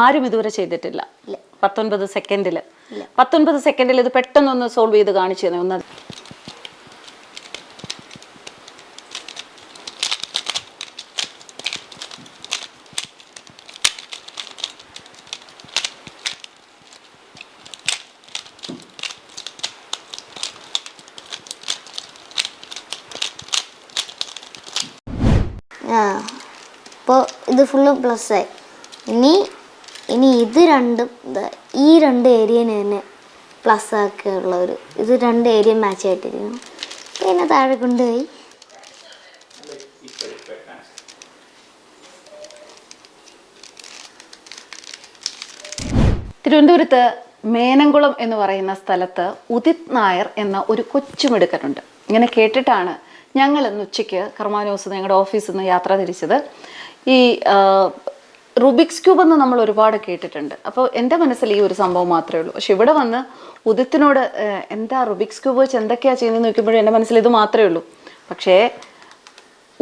ആരും ഇതുവരെ ചെയ്തിട്ടില്ല. പത്തൊൻപത് സെക്കൻഡിൽ. പത്തൊൻപത് സെക്കൻഡിൽ ഇത് പെട്ടെന്നൊന്ന് സോൾവ് ചെയ്ത് കാണിച്ചു തന്നെ. ഒന്ന്. ഇത് ഫുള്ള് പ്ലസ് ആയി. ഇനി ഇനി ഇത് രണ്ടും എന്താ ഈ രണ്ട് ഏരിയനെ തന്നെ പ്ലസ് ആക്കിയുള്ള ഒരു ഇത് രണ്ട് ഏരിയ മാച്ച് ആയിട്ടിരിക്കുന്നു. പിന്നെ താഴെ കൊണ്ടുപോയി. തിരുവനന്തപുരത്ത് മേനംകുളം എന്ന് പറയുന്ന സ്ഥലത്ത് ഉദിത് നായർ എന്ന ഒരു കൊച്ചുമിടുക്കനുണ്ട് ഇങ്ങനെ കേട്ടിട്ടാണ് ഞങ്ങൾ ഇന്ന് ഉച്ചയ്ക്ക് കർമാനോസ് ഞങ്ങളുടെ ഓഫീസിൽ നിന്ന് യാത്ര തിരിച്ചത്. ഈ റുബിക്സ് ക്യൂബ് എന്ന് നമ്മൾ ഒരുപാട് കേട്ടിട്ടുണ്ട്. അപ്പോൾ എന്റെ മനസ്സിൽ ഈ ഒരു സംഭവം മാത്രമേ ഉള്ളൂ. പക്ഷെ ഇവിടെ വന്ന് ഉദിത്തിനോട് എന്താ റുബിക്സ് ക്യൂബ് വെച്ച് എന്തൊക്കെയാണ് ചെയ്യുന്നത് നോക്കുമ്പോഴും എന്റെ മനസ്സിൽ ഇത് മാത്രമേ ഉള്ളൂ. പക്ഷേ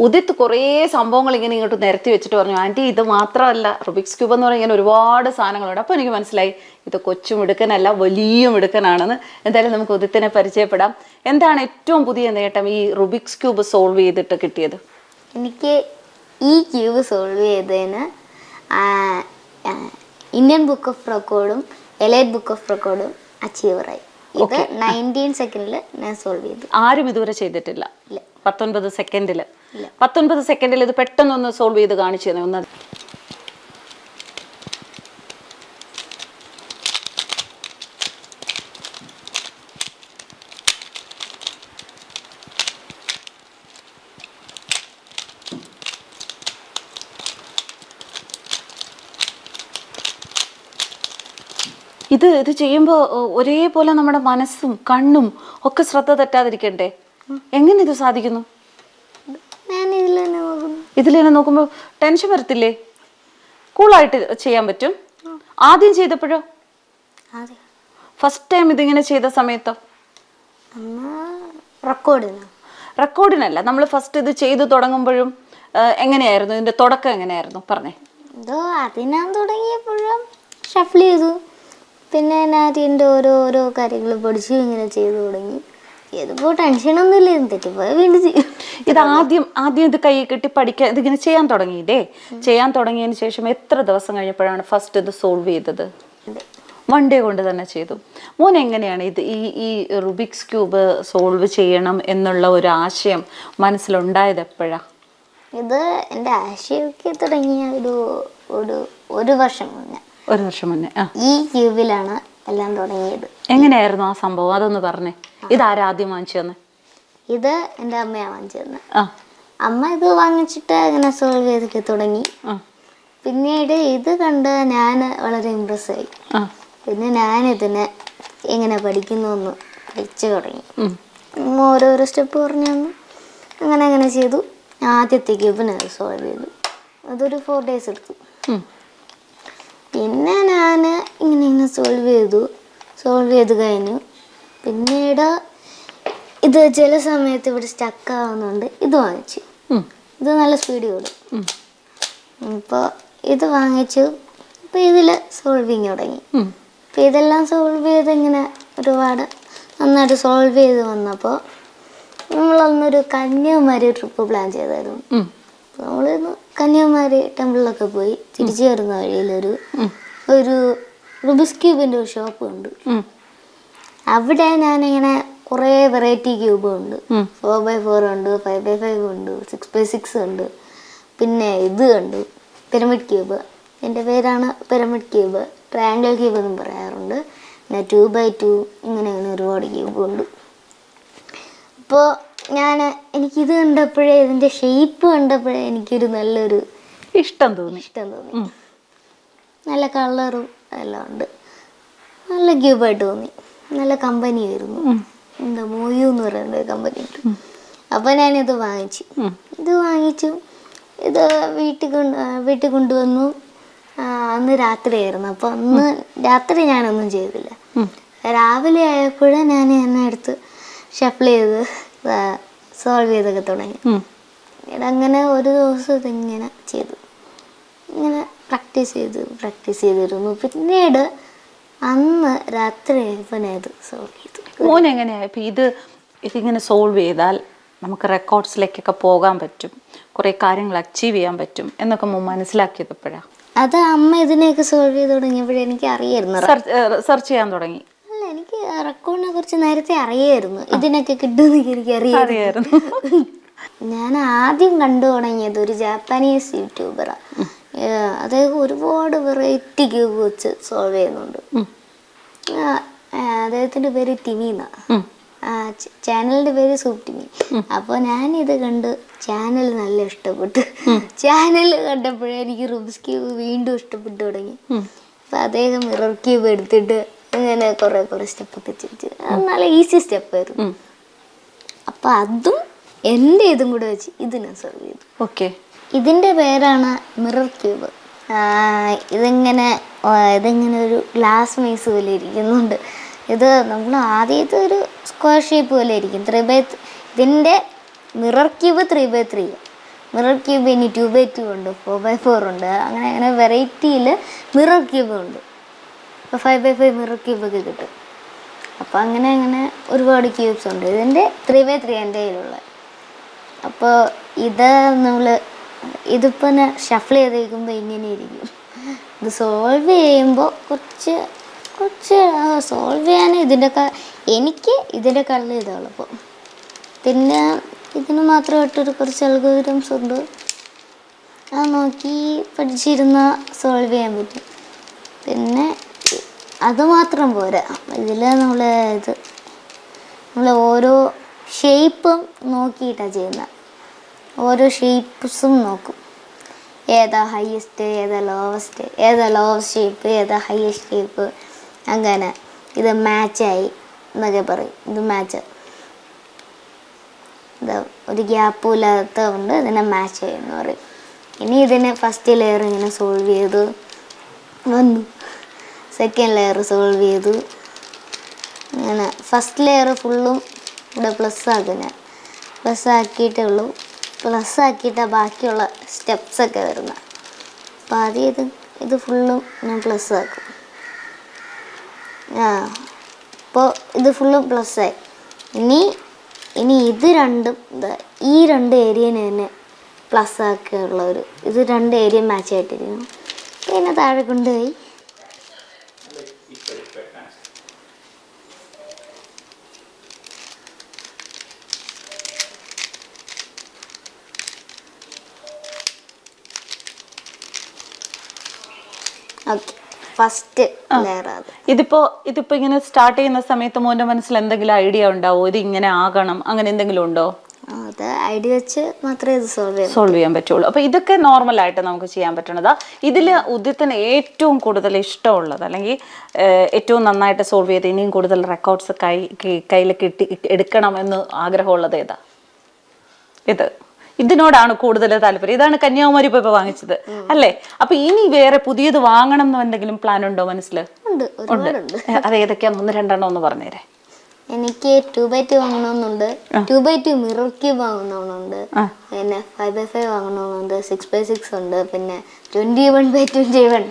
ഉദിത്ത് കുറേ സംഭവങ്ങൾ ഇങ്ങനെ ഇങ്ങോട്ട് നിരത്തി വെച്ചിട്ട് പറഞ്ഞു ആന്റി ഇത് മാത്രമല്ല. റുബിക്സ് ക്യൂബ് എന്ന് പറഞ്ഞാൽ ഇങ്ങനെ ഒരുപാട് സാധനങ്ങളുണ്ട്. അപ്പോൾ എനിക്ക് മനസ്സിലായി ഇത് കൊച്ചു മിടുക്കനല്ല വലിയ മിടുക്കനാണെന്ന്. എന്തായാലും നമുക്ക് ഉദിത്തിനെ പരിചയപ്പെടാം. എന്താണ് ഏറ്റവും പുതിയ നേട്ടം ഈ റുബിക്സ് ക്യൂബ് സോൾവ് ചെയ്തിട്ട് കിട്ടിയത്? എനിക്ക് ഈ ക്യൂബ് സോൾവ് ചെയ്തതിന് ഇന്ത്യൻ ബുക്ക് ഓഫ് റെക്കോർഡും എലൈറ്റ് ബുക്ക് ഓഫ് റെക്കോർഡും അച്ചീവറായി ഇത് നയന്റീൻ സെക്കൻഡിൽ ഞാൻ സോൾവ് ചെയ്തു. ആരും ഇതുവരെ ചെയ്തിട്ടില്ല. പത്തൊൻപത് സെക്കൻഡിൽ. പത്തൊൻപത് സെക്കൻഡിൽ ഇത് പെട്ടെന്നൊന്ന് സോൾവ് ചെയ്ത് കാണിച്ചു തന്നെ. ഒന്ന് ഇത് ഇത് ചെയ്യുമ്പോൾ ഒരേപോലെ നമ്മുടെ മനസ്സും കണ്ണും ഒക്കെ ശ്രദ്ധ തെറ്റാതിരിക്കണ്ടേ? എങ്ങനെ ഇത് സാധിക്കുന്നു? ഇതിൽ തന്നെ നോക്കുമ്പോൾ ടെൻഷൻ വരത്തില്ലേ? കൂളായിട്ട് ചെയ്യാൻ പറ്റും. ആദ്യം ചെയ്തപ്പോഴോ? ഫസ്റ്റ് ടൈം ഇതിങ്ങനെ ചെയ്ത സമയത്തോ? റെക്കോർഡിന് റെക്കോർഡിനല്ല നമ്മൾ ഫസ്റ്റ് ഇത് ചെയ്തു തുടങ്ങുമ്പോഴും എങ്ങനെയായിരുന്നു? ഇതിന്റെ തുടക്കം എങ്ങനെയായിരുന്നു? പറഞ്ഞേ. അതിനാ തുടങ്ങിയപ്പോഴും ഷഫിൾ ചെയ്തു. പിന്നെ അതിന്റെ ഓരോ ഓരോ കാര്യങ്ങൾ പഠിച്ചു ഇങ്ങനെ ചെയ്തു തുടങ്ങി. ഇതിപ്പോൾ ടെൻഷനൊന്നും ഇല്ലായിരുന്നു തെറ്റിപ്പോയാൽ വീണ്ടും ചെയ്യും. ഇത് ആദ്യം ആദ്യം ഇത് കൈ കെട്ടി പഠിക്കാൻ ഇതിങ്ങനെ ചെയ്യാൻ തുടങ്ങിയില്ലേ? ചെയ്യാൻ തുടങ്ങിയതിന് ശേഷം എത്ര ദിവസം കഴിഞ്ഞപ്പോഴാണ് ഫസ്റ്റ് ഇത് സോൾവ് ചെയ്തത്? വൺ ഡേ കൊണ്ട് തന്നെ ചെയ്തു. മോൻ എങ്ങനെയാണ് ഇത് ഈ ഈ റുബിക്സ് ക്യൂബ് സോൾവ് ചെയ്യണം എന്നുള്ള ഒരു ആശയം മനസ്സിലുണ്ടായത് എപ്പോഴാ? ഇത് എന്റെ ആശയമൊക്കെ തുടങ്ങിയ ഒരു ഒരു ഒരു വർഷം മുന്നേ. ഒരു വർഷം മുന്നേ. ആ. ഈ ക്യൂബിലാണ് എല്ലാം തുടങ്ങിയത്. എങ്ങനെയായിരുന്നു ആ സംഭവം? അതൊന്ന് പറഞ്ഞേ. ഇതാരാ ആദ്യം വാങ്ങിച്ചു തന്നെ ഇത് എന്റെ അമ്മയാണ് തന്നെ ആ. അമ്മ ഇത് വാങ്ങിച്ചിട്ട് ഇങ്ങനെ സോൾവ് ചെയ്തൊക്കെ തുടങ്ങി. ആ. പിന്നീട് ഇത് കണ്ട് ഞാൻ വളരെ ഇമ്പ്രസ് ആയി. ആ. പിന്നെ ഞാൻ ഇതിനെ എങ്ങനെ പഠിക്കുന്നു എന്ന് പഠിച്ചു തുടങ്ങി. ഉം. ഓരോരോ സ്റ്റെപ്പ് പറഞ്ഞു തന്നു. അങ്ങനെ അങ്ങനെ ചെയ്തു. ആദ്യത്തെ ക്യൂബിന് സോൾവ് ചെയ്തു. അതൊരു ഫോർ ഡേയ്സ് എടുത്തു. ഉം. പിന്നെ ഞാൻ ഇങ്ങനെ ഇങ്ങനെ സോൾവ് ചെയ്തു. സോൾവ് ചെയ്ത് കഴിഞ്ഞു. പിന്നീട് ഇത് ചില സമയത്ത് ഇവിടെ സ്റ്റക്ക് ആവുന്നുണ്ട്. ഇത് വാങ്ങിച്ചു. ഇത് നല്ല സ്പീഡ് കൂടും. ഇപ്പോൾ ഇത് വാങ്ങിച്ചു. ഇപ്പോൾ ഇതിൽ സോൾവിങ് തുടങ്ങി. ഇപ്പോൾ അപ്പോൾ ഇതെല്ലാം സോൾവ് ചെയ്ത് ഇങ്ങനെ ഒരുപാട് നന്നായിട്ട് സോൾവ് ചെയ്ത് വന്നപ്പോൾ നമ്മളൊന്നൊരു കന്യാകുമാരി ട്രിപ്പ് പ്ലാൻ ചെയ്തായിരുന്നു. നമ്മളിന്ന് കന്യാകുമാരി ടെമ്പിളിലൊക്കെ പോയി തിരിച്ചു വരുന്ന വഴിയിലൊരു ഒരു ഒരു റുബിസ് ക്യൂബിന്റെ ഒരു ഷോപ്പ് ഉണ്ട് അവിടെ ഞാനിങ്ങനെ കുറേ വെറൈറ്റി ക്യൂബ് ഉണ്ട്. ഫോർ ബൈ ഫോർ ഉണ്ട് ഫൈവ് ബൈ ഫൈവ് ഉണ്ട് സിക്സ് ബൈ സിക്സ് ഉണ്ട്. പിന്നെ ഇത് ഉണ്ട് പിരമിഡ് ക്യൂബ് എന്റെ പേരാണ് പിരമിഡ് ക്യൂബ് ട്രയാങ്കിൾ ക്യൂബ് എന്നും പറയാറുണ്ട്. പിന്നെ ടു ബൈ ടു ഇങ്ങനെ ഇങ്ങനെ ഒരുപാട് ക്യൂബ് ഉണ്ട്. അപ്പോൾ ഞാൻ എനിക്കിത് കണ്ടപ്പോഴേ ഇതിന്റെ ഷേപ്പ് കണ്ടപ്പോഴേ എനിക്കൊരു നല്ലൊരു ഇഷ്ടം തോന്നി. ഇഷ്ടം തോന്നി. നല്ല കളറും എല്ലാം ഉണ്ട്. നല്ല ക്യൂബായിട്ട് തോന്നി. നല്ല കമ്പനി ആയിരുന്നു. എന്താ മോയു എന്ന് പറയുന്ന ഒരു കമ്പനി ഉണ്ട്. അപ്പോൾ ഞാനിത് വാങ്ങിച്ചു. ഇത് വാങ്ങിച്ചു. ഇത് വീട്ടിൽ കൊണ്ട് വീട്ടിൽ കൊണ്ടുവന്നു. അന്ന് രാത്രിയായിരുന്നു. അപ്പോൾ അന്ന് രാത്രി ഞാനൊന്നും ചെയ്തില്ല. രാവിലെ ആയപ്പോഴേ ഞാൻ എന്നെ എടുത്ത് ഷഫിൾ ചെയ്ത് സോൾവ് ചെയ്തൊക്കെ തുടങ്ങി. അങ്ങനെ ഒരു ദിവസം ഇതിങ്ങനെ ചെയ്തു. ഇങ്ങനെ പ്രാക്ടീസ് ചെയ്ത് പ്രാക്ടീസ് ചെയ്തിരുന്നു. പിന്നീട് അന്ന് രാത്രി ഇവനത് സോൾവ് ചെയ്തു. മോൻ എങ്ങനെയാ? ഇപ്പം ഇത് ഇതിങ്ങനെ സോൾവ് ചെയ്താൽ നമുക്ക് റെക്കോർഡ്സിലേക്കൊക്കെ പോകാൻ പറ്റും. കുറേ കാര്യങ്ങൾ അച്ചീവ് ചെയ്യാൻ പറ്റും എന്നൊക്കെ മുമ്പ് മനസ്സിലാക്കിയത് എപ്പോഴാണ് അത് അമ്മ ഇതിനെയൊക്കെ സോൾവ് ചെയ്ത് തുടങ്ങിയപ്പോഴേ എനിക്ക് അറിയായിരുന്നു സെർച്ച് ചെയ്യാൻ തുടങ്ങി. റെക്കോർഡിനെ കുറിച്ച് നേരത്തെ അറിയായിരുന്നു. ഇതിനൊക്കെ കിട്ടുമെന്ന് എനിക്ക് അറിയാം അറിയായിരുന്നു. ഞാൻ ആദ്യം കണ്ടു തുടങ്ങിയത് ഒരു ജാപ്പാനീസ് യൂട്യൂബറാണ് അദ്ദേഹം ഒരുപാട് വെറൈറ്റി ക്യൂബ് വെച്ച് സോൾവ് ചെയ്യുന്നുണ്ട്. അദ്ദേഹത്തിന്റെ പേര് ടിമി എന്നാ ചാനലിന്റെ പേര് സൂപ്പ് ടിമി അപ്പോൾ ഞാനിത് കണ്ട് ചാനൽ നല്ല ഇഷ്ടപ്പെട്ടു. ചാനൽ കണ്ടപ്പോഴേ എനിക്ക് റൂബ്സ് ക്യൂബ് വീണ്ടും ഇഷ്ടപ്പെട്ടു തുടങ്ങി. അപ്പൊ അദ്ദേഹം മിറർ ക്യൂബ് എടുത്തിട്ട് ഇങ്ങനെ കുറെ കുറെ സ്റ്റെപ്പ് ഒക്കെ ചെയ്ത് അത് നല്ല ഈസി സ്റ്റെപ്പ് ആയിരുന്നു. ഉം. അപ്പൊ അതും എന്റെ ഇതും കൂടെ വെച്ച് ഇത് ഞാൻ സെർവ് ചെയ്തു ഓക്കെ ഇതിന്റെ പേരാണ് മിറർ ക്യൂബ് ഇതിങ്ങനെ ഇതിങ്ങനെ ഒരു ഗ്ലാസ് മേസ് പോലെ ഇരിക്കുന്നുണ്ട്. ഇത് നമ്മൾ ആദ്യത്തെ ഒരു സ്ക്വയർ ഷേപ്പ് പോലെ ഇരിക്കും. ത്രീ ബൈ ഇതിന്റെ mirror cube three by three mirror cube ഇനി ടു ബൈ ടു ഉണ്ട് ഫോർ ബൈ ഫോർ ഉണ്ട്. അങ്ങനെ അങ്ങനെ വെറൈറ്റിയിൽ മിറർ ക്യൂബ് ഉണ്ട്. ഫൈവ് ബൈ ഫൈവ് മിറർ ക്യൂബൊക്കെ കിട്ടും. അപ്പോൾ അങ്ങനെ അങ്ങനെ ഒരുപാട് ക്യൂബ്സ് ഉണ്ട്. ഇതിന്റെ ത്രീ ബൈ ത്രീ എന്റെ കയ്യിലുള്ള. അപ്പോൾ ഇത് നമ്മൾ ഇതിപ്പോൾ ഷഫിൾ ചെയ്ത് വയ്ക്കുമ്പോൾ ഇങ്ങനെ ഇരിക്കും. ഇത് സോൾവ് ചെയ്യുമ്പോൾ കുറച്ച് കുറച്ച് സോൾവ് ചെയ്യാൻ ഇതിന്റെ ക- എനിക്ക് ഇതിന്റെ കള്ള് ഇതാണ് അപ്പോൾ പിന്നെ ഇതിന് മാത്രമായിട്ടൊരു കുറച്ച് അൽഗോരിതംസ് ഉണ്ട്. അത് നോക്കി പഠിച്ചിരുന്ന സോൾവ് ചെയ്യാൻ പറ്റും. പിന്നെ അത് മാത്രം പോരാ. ഇതിൽ നമ്മൾ ഇത് നമ്മൾ ഓരോ ഷേപ്പും നോക്കിയിട്ടാണ് ചെയ്യുന്നത് ഓരോ ഷേപ്പ്സും നോക്കും. ഏതാ ഹയസ്റ്റ് ഏതാ ലോവസ്റ്റ് ഏതാ ലോവസ്റ്റ് ഷേപ്പ് ഏതാ ഹയസ്റ്റ് ഷേപ്പ് അങ്ങനെ. ഇത് മാച്ചായി എന്നൊക്കെ പറയും. ഇത് മാച്ച് ഇത് ഒരു ഗ്യാപ്പും ഇല്ലാത്ത കൊണ്ട് ഇതിനെ മാച്ച് ചെയ്യുമെന്ന് പറയും. ഇനി ഇതിനെ ഫസ്റ്റ് ലെയർ ഇങ്ങനെ സോൾവ് ചെയ്ത് വന്നു. സെക്കൻഡ് ലെയർ സോൾവ് ചെയ്തു. അങ്ങനെ ഫസ്റ്റ് ലെയർ ഫുള്ളും ഇവിടെ പ്ലസ് ആക്കും ഞാൻ. പ്ലസ് ആക്കിയിട്ടേ ഉള്ളൂ. പ്ലസ് ആക്കിയിട്ട് ബാക്കിയുള്ള സ്റ്റെപ്സൊക്കെ വരുന്നത് അപ്പം ആദ്യം ഇത് ഇത് ഫുള്ളും ഞാൻ പ്ലസ് ആക്കും. ആ അപ്പോൾ ഇത് ഫുള്ളും പ്ലസ് ആയി. ഇനി ഇനി ഇത് രണ്ടും ഈ രണ്ട് ഏരിയനെ തന്നെ പ്ലസ് ആക്കിയുള്ള ഒരു ഇത് രണ്ട് ഏരിയ മാച്ച് ആയിട്ടിരിക്കുന്നു. പിന്നെ താഴെ കൊണ്ടുപോയി ഓക്കെ ഫസ്റ്റ് ഇതിപ്പോ ഇതിപ്പോ ഇങ്ങനെ സ്റ്റാർട്ട് ചെയ്യുന്ന സമയത്ത് മോന്റെ മനസ്സിൽ എന്തെങ്കിലും ഐഡിയ ഉണ്ടാവോ? ഇത് ഇങ്ങനെ ആകണം അങ്ങനെ എന്തെങ്കിലും ഉണ്ടോ? അത് ഐഡിയ വെച്ച് മാത്രമേ ഇത് സോൾവ് ചെയ്യാൻ സോൾവ് ചെയ്യാൻ പറ്റുള്ളൂ. അപ്പൊ ഇതൊക്കെ നോർമൽ ആയിട്ട് നമുക്ക് ചെയ്യാൻ പറ്റണതാ. ഇതിൽ ഉദ്യത്തിന് ഏറ്റവും കൂടുതൽ ഇഷ്ടമുള്ളത് അല്ലെങ്കിൽ ഏറ്റവും നന്നായിട്ട് സോൾവ് ചെയ്ത് ഇനിയും കൂടുതൽ റെക്കോർഡ്സ് കൈ കയ്യിൽ കിട്ടി എടുക്കണം എന്ന് ആഗ്രഹമുള്ളത് ഏതാ? ഇത്. ഇതിനോടാണ് കൂടുതൽ താല്പര്യം. ഇതാണ് കന്യാകുമാരി ഇപ്പൊ വാങ്ങിച്ചത്. അല്ലേ? അപ്പൊ ഇനി വേറെ പുതിയത് വാങ്ങണം എന്ന് എന്തെങ്കിലും പ്ലാൻ ഉണ്ടോ മനസ്സിൽ? ഉണ്ട്. അത് ഏതൊക്കെയാന്ന് ഒന്ന് രണ്ടെണ്ണം ഒന്ന് പറഞ്ഞേരേ. എനിക്ക് two by two വാങ്ങണമെന്നുണ്ട് two by two mirror cube വാങ്ങണമെന്നുണ്ട് പിന്നെ ഫൈവ് ബൈ ഫൈവ് വാങ്ങണമെന്നുണ്ട് സിക്സ് ബൈ സിക്സ് ഉണ്ട്. പിന്നെ twenty one by twenty one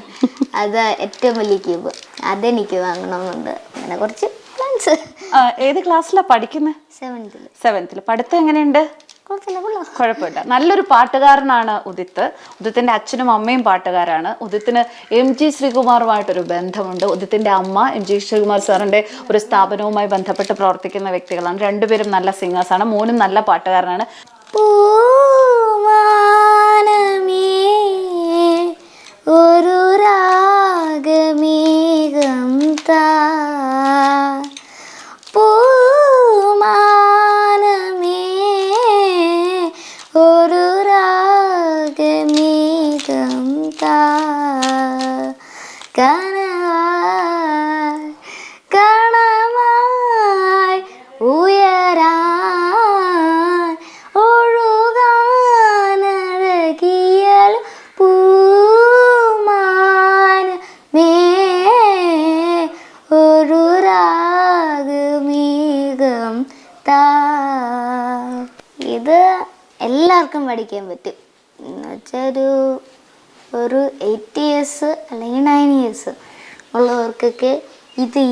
അത് ഏറ്റവും വലിയ ക്യൂബ് അതെനിക്ക് വാങ്ങണമെന്നുണ്ട് അങ്ങനെ കുറച്ച് പ്ലാൻസ് ഏത് ക്ലാസ്സിലാണ് പഠിക്കുന്നത് സെവൻത്തിൽ സെവൻത്തിൽ പഠിത്തം എങ്ങനെയുണ്ട്? കുഴപ്പമില്ല. നല്ലൊരു പാട്ടുകാരനാണ് ഉദിത്ത്. ഉദിത്തിന്റെ അച്ഛനും അമ്മയും പാട്ടുകാരാണ്. ഉദിത്തിന് എം ജി ശ്രീകുമാറുമായിട്ടൊരു ബന്ധമുണ്ട്. ഉദിത്തിന്റെ അമ്മ എം ജി ശ്രീകുമാർ സാറിന്റെ ഒരു സ്ഥാപനവുമായി ബന്ധപ്പെട്ട് പ്രവർത്തിക്കുന്ന വ്യക്തികളാണ്. രണ്ടുപേരും നല്ല സിംഗേഴ്സാണ് മോനും നല്ല പാട്ടുകാരനാണ്. ഒരു രാഗമേകം താ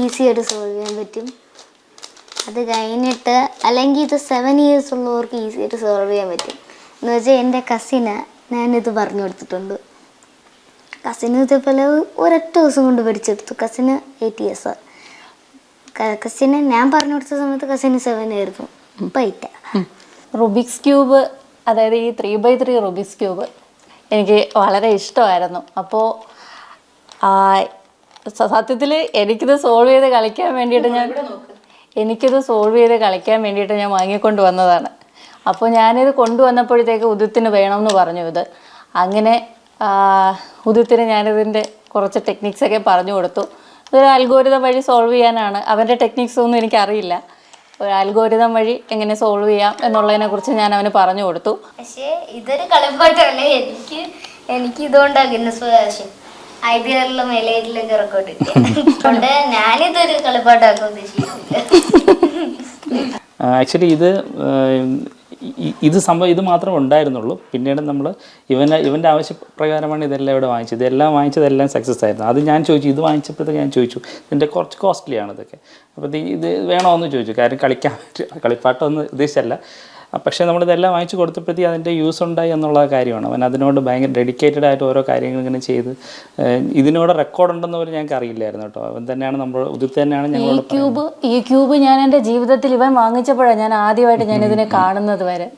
ഈസി ആയിട്ട് സോൾവ് ചെയ്യാൻ പറ്റും. അത് കഴിഞ്ഞിട്ട് അല്ലെങ്കിൽ ഇത് സെവൻ ഇയേഴ്സ് ഉള്ളവർക്ക് ഈസി ആയിട്ട് സോൾവ് ചെയ്യാൻ പറ്റും. എന്ന് വെച്ചാൽ എന്റെ കസിന് ഞാനിത് പറഞ്ഞു കൊടുത്തിട്ടുണ്ട്. കസിന് ഇതേപോലെ ഒരൊറ്റ ദിവസം കൊണ്ട് പഠിച്ചെടുത്തു കസിന് എയ്റ്റ് ഇയേഴ്സ് കസിന് ഞാൻ പറഞ്ഞു കൊടുത്ത സമയത്ത് കസിന് സെവൻ ആയിരുന്നു. എയ്റ്റ് റുബിക്സ് ക്യൂബ് അതായത് ഈ three by three Rubik's cube എനിക്ക് വളരെ ഇഷ്ടമായിരുന്നു. അപ്പോൾ സത്യത്തിൽ എനിക്കിത് സോൾവ് ചെയ്ത് കളിക്കാൻ വേണ്ടിയിട്ട് ഞാൻ എനിക്കിത് സോൾവ് ചെയ്ത് കളിക്കാൻ വേണ്ടിയിട്ട് ഞാൻ വാങ്ങിക്കൊണ്ട് വന്നതാണ്. അപ്പോൾ ഞാനിത് കൊണ്ടുവന്നപ്പോഴത്തേക്ക് ഉദിത്തിന് വേണമെന്ന് പറഞ്ഞു ഇത്. അങ്ങനെ ഉദിത്തിന് ഞാനിതിന്റെ കുറച്ച് ടെക്നിക്സൊക്കെ പറഞ്ഞു കൊടുത്തു. ഇതൊരു അൽഗോരിതം വഴി സോൾവ് ചെയ്യാനാണ്. അവന്റെ ടെക്നിക്സ് ഒന്നും എനിക്കറിയില്ല. ഒരു അൽഗോരിതം വഴി എങ്ങനെ സോൾവ് ചെയ്യാം എന്നുള്ളതിനെ കുറിച്ച് ഞാൻ അവന് പറഞ്ഞു കൊടുത്തു. പക്ഷേ ഇതൊരു കളിപ്പാട്ടല്ലേ? എനിക്ക് എനിക്ക് ഇതുകൊണ്ടാണ് ഗിന്നസ് ഐഡിയറിലും മെലേറ്റിലൊക്കെ റെക്കോർഡ് അതുകൊണ്ട് ഞാനിതൊരു കളിപ്പാട്ടാക്കാൻ ഉദ്ദേശിക്കുന്നില്ല. ആക്ച്വലി ഇത് ഇത് സംഭവം ഇത് മാത്രമേ ഉണ്ടായിരുന്നുള്ളൂ. പിന്നീട് നമ്മൾ ഇവന്റെ ഇവന്റെ ആവശ്യപ്രകാരമാണ് ഇതെല്ലാം ഇവിടെ വാങ്ങിച്ചത്. ഇതെല്ലാം വാങ്ങിച്ചതെല്ലാം സക്സസ് ആയിരുന്നു. അത് ഞാൻ ചോദിച്ചു ഇത് വാങ്ങിച്ചപ്പോഴത്തേക്ക് ഞാൻ ചോദിച്ചു ഇതിന്റെ കുറച്ച് കോസ്റ്റ്ലിയാണ് ഇതൊക്കെ? അപ്പോൾ ഇത് വേണോ എന്ന് ചോദിച്ചു. കാര്യം കളിക്കാൻ കളിപ്പാട്ടമൊന്നും ഉദ്ദേശിച്ചല്ല. പക്ഷേ നമ്മളിതെല്ലാം വാങ്ങിച്ചു കൊടുത്തപ്പോഴത്തേക്ക് അതിന്റെ യൂസ് ഉണ്ടായി എന്നുള്ള കാര്യമാണ്. അവൻ അതിനോട് ഭയങ്കര ഡെഡിക്കേറ്റഡ് ആയിട്ട് ഓരോ കാര്യങ്ങൾ ഇങ്ങനെ ചെയ്ത് ഇതിനോട് റെക്കോർഡ് ഉണ്ടെന്ന് പോലും ഞങ്ങൾക്ക് അറിയില്ലായിരുന്നു കേട്ടോ. അവൻ തന്നെയാണ് നമ്മൾ ഉദിത് തന്നെയാണ് ഞങ്ങൾ ക്യൂബ് ഈ ക്യൂബ് ഞാൻ എന്റെ ജീവിതത്തിൽ ഇവൻ വാങ്ങിച്ചപ്പോഴാണ് ഞാൻ ആദ്യമായിട്ട് ഞാൻ ഇതിനെ കാണുന്നത് വരെ.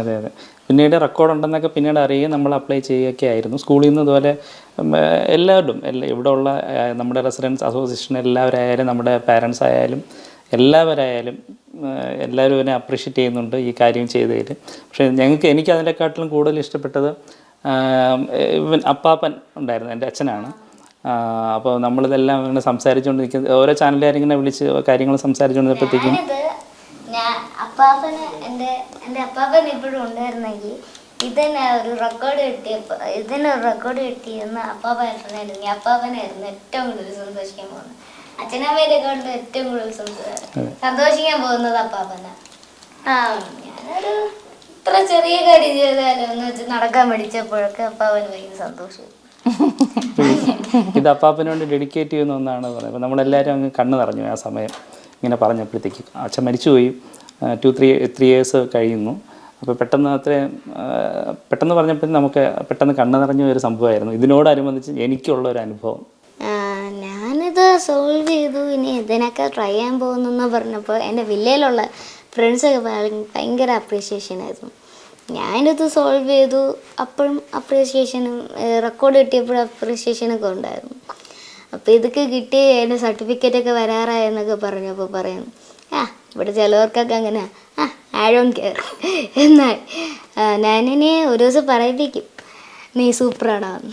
അതെ അതെ. പിന്നീട് റെക്കോർഡ് ഉണ്ടെന്നൊക്കെ പിന്നീട് അറിയുകയും നമ്മൾ അപ്ലൈ ചെയ്യുകയൊക്കെ ആയിരുന്നു. സ്കൂളിൽ നിന്ന് ഇതുപോലെ എല്ലാവരും എല്ലാ ഇവിടെ ഉള്ള നമ്മുടെ റെസിഡൻസ് അസോസിയേഷൻ എല്ലാവരായാലും നമ്മുടെ പാരൻസ് ആയാലും എല്ലാവരായാലും എല്ലാവരും ഇതിനെ അപ്രീഷിയേറ്റ് ചെയ്യുന്നുണ്ട് ഈ കാര്യം ചെയ്തതിൽ പക്ഷേ ഞങ്ങൾക്ക് എനിക്ക് അതിനെക്കാട്ടിലും കൂടുതൽ ഇഷ്ടപ്പെട്ടത് ഇവൻ അപ്പാപ്പൻ ഉണ്ടായിരുന്നു എന്റെ അച്ഛനാണ്. അപ്പോൾ നമ്മളിതെല്ലാം ഇങ്ങനെ സംസാരിച്ചുകൊണ്ടിരിക്കുന്നത് ഓരോ ചാനലുകാരും ഇങ്ങനെ വിളിച്ച് കാര്യങ്ങൾ സംസാരിച്ചുകൊണ്ടിരുന്നപ്പോഴത്തേക്കും ഞാൻ എന്റെ എന്റെ ഇപ്പോഴും ഉണ്ടായിരുന്നെങ്കിൽ ഇതിന് ഒരു റെക്കോർഡ് കിട്ടിയപ്പോൾ ഇതിനൊരു റെക്കോർഡ് കിട്ടിയെന്ന് അപ്പാപ്പൻ അപ്പാപ്പനായിരുന്നു ഏറ്റവും കൂടുതൽ സന്തോഷിക്കാൻ പോകുന്നത്. അച്ഛനമ്മയുടെ കൊണ്ട് ഏറ്റവും കൂടുതൽ സന്തോഷം സന്തോഷിക്കാൻ പോകുന്നത് അപ്പാപ്പനാ. ആ ഞാനൊരു ഇത്ര ചെറിയ കാര്യം ചെയ്താലും എന്ന് വെച്ച് നടക്കാൻ പഠിച്ചപ്പോഴൊക്കെ അപ്പാപ്പന് ഭയങ്കര സന്തോഷം. ഇത് അപ്പാപ്പനോട് ഡെഡിക്കേറ്റ് ചെയ്യുന്ന ഒന്നാണ് പറയുന്നത്. അപ്പോൾ നമ്മളെല്ലാവരും അങ്ങ് കണ്ണ് നിറഞ്ഞു ആ സമയം ഇങ്ങനെ പറഞ്ഞപ്പോഴത്തേക്ക്. അച്ഛൻ മരിച്ചുപോയി. ടു ത്രീ ത്രീ ഇയേഴ്സ് കഴിയുന്നു. അപ്പോൾ പെട്ടെന്ന് അത്രയും പെട്ടെന്ന് പറഞ്ഞപ്പോൾ നമുക്ക് പെട്ടെന്ന് കണ്ണ് നിറഞ്ഞ ഒരു സംഭവമായിരുന്നു. ഇതിനോടനുബന്ധിച്ച് എനിക്കുള്ള ഒരു അനുഭവം. സോൾവ് ചെയ്തു. ഇനി ഇതിനൊക്കെ ട്രൈ ചെയ്യാൻ പോകുന്നു പറഞ്ഞപ്പോൾ എന്റെ വില്ലയിലുള്ള ഫ്രണ്ട്സൊക്കെ ഭയങ്കര അപ്രീഷിയേഷൻ ആയിരുന്നു. ഞാനിത് സോൾവ് ചെയ്തു. അപ്പോഴും അപ്രീഷിയേഷനും റെക്കോർഡ് കിട്ടിയപ്പോഴും അപ്രീഷിയേഷനൊക്കെ ഉണ്ടായിരുന്നു. അപ്പോൾ ഇതൊക്കെ കിട്ടി എന്റെ സർട്ടിഫിക്കറ്റൊക്കെ വരാറായെന്നൊക്കെ പറഞ്ഞപ്പോൾ പറയുന്നു ആ ഇവിടെ ചിലവർക്കൊക്കെ അങ്ങനെ ആ ഐ ഡോണ്ട് കെയർ എന്നാൽ ഞാനിനി ഒരു ദിവസം പറയിപ്പിക്കും. നീ സൂപ്പറാണെന്ന്